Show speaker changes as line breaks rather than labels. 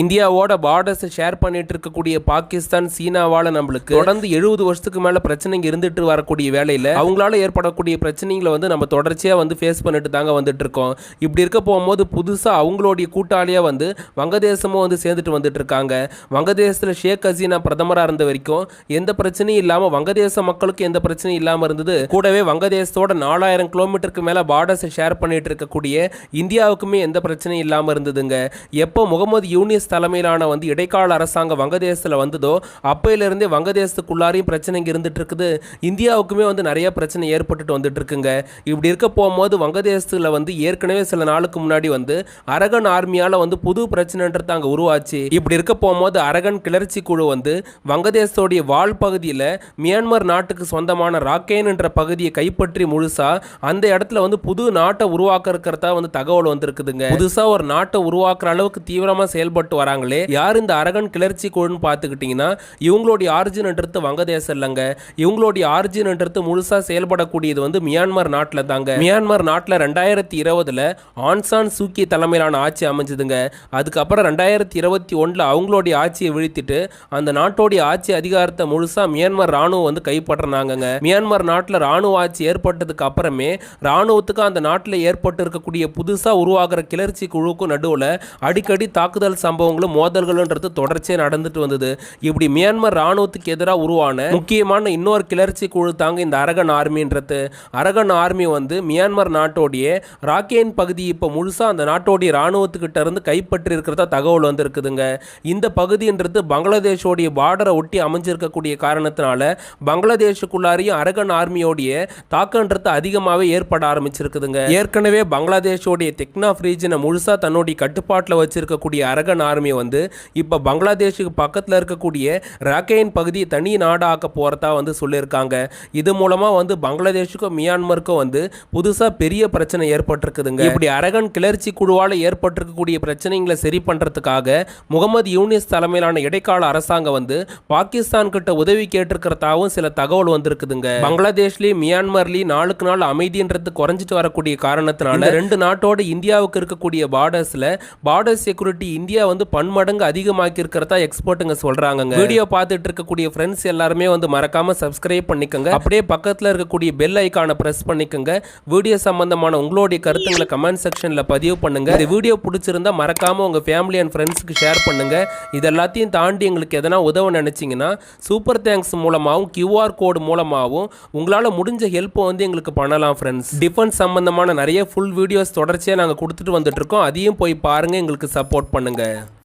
இந்தியாவோட பார்டர்ஸை ஷேர் பண்ணிட்டு இருக்கக்கூடிய பாகிஸ்தான் சீனாவால நம்மளுக்கு தொடர்ந்து எழுபது வருஷத்துக்கு மேல பிரச்சனைங்க இருந்துட்டு வரக்கூடிய வேலையில அவங்களால ஏற்படக்கூடிய பிரச்சனைகளை வந்து நம்ம தொடர்ச்சியா வந்து ஃபேஸ் பண்ணிட்டு தாங்க வந்துட்டு இருக்கோம். இப்படி இருக்க போகும்போது புதுசா அவங்களுடைய கூட்டாளியா வந்து வங்கதேசமும் வந்து சேர்ந்துட்டு வந்துட்டு இருக்காங்க. வங்கதேசத்தில் ஷேக் ஹசீனா பிரதமராக இருந்த வரைக்கும் எந்த பிரச்சனையும் இல்லாம வங்கதேச மக்களுக்கு எந்த பிரச்சனையும் இல்லாம இருந்தது. கூடவே வங்கதேசத்தோட நாலாயிரம் கிலோமீட்டருக்கு மேல பார்டர்ஸை ஷேர் பண்ணிட்டு இருக்கக்கூடிய இந்தியாவுக்குமே எந்த பிரச்சனையும் இல்லாம இருந்ததுங்க. எப்போ முகமது யூனிஸ் தலைமையிலான வந்து இடைக்கால அரசாங்கம் வங்கதேசத்தில் வந்ததோ அப்பையிலிருந்தே வங்கதேசத்துக்குள்ளாரையும் பிரச்சனைங்க இருந்துட்டு இருக்குது இந்தியாவுக்குமே வந்து நிறைய பிரச்சனை ஏற்பட்டுட்டு வந்துட்டு இருக்குங்க இப்படி இருக்க போகும்போது வங்கதேசத்தில் வந்து ஏற்கனவே சில நாளுக்கு முன்னாடி வந்து அரகன் ஆர்மியால் வந்து புது பிரச்சனைன்றது அங்கே உருவாச்சு. இப்படி இருக்க போகும்போது அரகன் கிளர்ச்சி குழு வந்து வங்கதேசத்தோடைய வால் பகுதியில் மியான்மர் நாட்டுக்கு சொந்தமான ராக்கேன் என்ற பகுதியை கைப்பற்றி முழுசா அந்த இடத்துல வந்து புது நாட்டை உருவாக்க இருக்கிறதா வந்து தகவல் வந்திருக்குதுங்க. புதுசா ஒரு நாட்டை உருவாக்குற அளவுக்கு தீவிரமா செயல்பட்டு வராங்களே? யார் இந்த அரகன் கிளர்ச்சி குழுன்னு பார்த்துக்கிட்டிங்கன்னா இவங்களுடைய ஆர்ஜின்ன்றது வங்கதேசம் இல்லைங்க. இவங்களுடைய ஆர்ஜின்ன்றது முழுசா செயல்படக்கூடியது வந்து மியான்மர் நாட்டில் தாங்க. மியான்மர் நாட்டில் ரெண்டாயிரத்தி இருபதுல ஆன்சான் சூக்கி தலைமையிலான ஆட்சி அமைஞ்சதுங்க. அதுக்கப்புறம் ரெண்டாயிரத்தி இருபத்தி ஒன்றில் அவங்களுடைய ஆட்சியை வீழ்த்திட்டு அந்த நாட்டோடைய ஆட்சி அதிகாரத்தை முழுசா மியான்மர் ராணுவம் வந்து கைப்பற்றினாங்கங்க. மியான்மர் நாட்டில் ராணுவ ஆட்சி ஏற்பட்டதுக்கு அப்புறமே ராணுவத்துக்கு அந்த நாட்டில் ஏற்பட்டு இருக்கக்கூடிய புதுசாக உருவாகிற கிளர்ச்சி குழுவுக்கும் நடுவில் அடிக்கடி தாக்குதல் சம்பவங்களும் மோதல்களுன்றது தொடர்ச்சியாக நடந்துட்டு வந்தது. இப்படி மியான்மர் ராணுவத்துக்கு எதிராக உருவான முக்கியமான இன்னொரு கிளர்ச்சி குழு தாங்க இந்த அரகன் ஆர்மின்றது. அரகன் ஆர்மி வந்து மியான்மர் நாட்டோடைய ராக்கேன் பகுதி இப்போ முழுசாக அந்த நாட்டோடைய ராணுவத்துக்கிட்ட இருந்து கைப்பற்றி இருக்கிறதா தகவல் வந்திருக்குதுங்க. இந்த பகுதின்றது பங்களாதேஷோடைய பார்டரை ஒட்டி அமைஞ்சிருக்கக்கூடிய காரணத்தினால பங்களாதேஷுக்குள்ளாரையும் அரகன் ஆர்மியோடைய தாக்கன்றது அதிகமாகவே ஏற்பட ஆரம்பிச்சிருக்குதுங்க. ஏற்கனவே பங்களாதேஷோடைய தெக்னாஃப் ரீஜனை முழுசாக தன்னுடைய கட்டுப்பாட்டில் வச்சிருக்கக்கூடிய அரகன் ஆர்மி வந்து இப்போ பங்களாதேஷுக்கு பக்கத்தில் இருக்கக்கூடிய ராக்கேன் பகுதியை தனி நாடாக்க போகிறதா வந்து சொல்லியிருக்காங்க. இது மூலமாக வந்து பங்களாதேஷுக்கும் மியான்மருக்கும் வந்து புதுசாக பெரிய பிரச்சனை ஏற்பட்டிருக்குதுங்க. இப்படி அரகன் கிளர்ச்சி குழுவால் ஏற்பட்டிருக்கக்கூடிய பிரச்சனைகளை சரி பண்ணுறதுக்காக முகமது யூனிஸ் தலைமையிலான இடைக்கால அரசாங்கம் வந்து பாகிஸ்தான் கிட்ட உதவி கேட்டிருக்கிறதாவும் சில தகவல் வந்திருக்குதுங்க. பங்களாதேஷ்லயும் மியான்மர்லயும் நாளுக்கு நாள் அமைதின்றது குறைஞ்சிட்டு வரக்கூடிய காரணத்தினால ரெண்டு நாட்டோட இந்தியாவுக்கு இருக்கக்கூடிய பார்டர்ஸ்ல பார்டர் செக்யூரிட்டி இந்தியா வந்து வந்து பன்மடங்கு அதிகமாக்கி இருக்கிறதா எக்ஸ்பர்ட்டுங்க சொல்றாங்க வீடியோ பார்த்துட்டு இருக்கக்கூடிய ஃப்ரெண்ட்ஸ் எல்லாருமே வந்து மறக்காம சப்ஸ்கிரைப் பண்ணிக்கோங்க. அப்படியே பக்கத்தில் இருக்கக்கூடிய பெல் ஐக்கானை ப்ரெஸ் பண்ணிக்கோங்க. வீடியோ சம்பந்தமான உங்களுடைய கருத்துங்களை கமெண்ட் செக்ஷனில் பதிவு பண்ணுங்க. இந்த வீடியோ பிடிச்சிருந்தா மறக்காம உங்க ஃபேமிலி அண்ட் ஃப்ரெண்ட்ஸுக்கு ஷேர் பண்ணுங்க. இது எல்லாத்தையும் தாண்டி எங்களுக்கு எதனா உதவ நினச்சிங்கன்னா சூப்பர் தேங்க்ஸ் மூலமாகவும் கியூஆர் கோடு மூலமாகவும் உங்களால் முடிஞ்ச ஹெல்ப்பை வந்து எங்களுக்கு பண்ணலாம் ஃப்ரெண்ட்ஸ் டிஃபென்ஸ் சம்பந்தமான நிறைய ஃபுல் வீடியோஸ் தொடர்ச்சியாக நாங்கள் கொடுத்துட்டு வந்துட்டு இருக்கோம் அதையும் போய் பாருங்க எங்களுக்கு சப்போர்ட் பண்ணுங்க.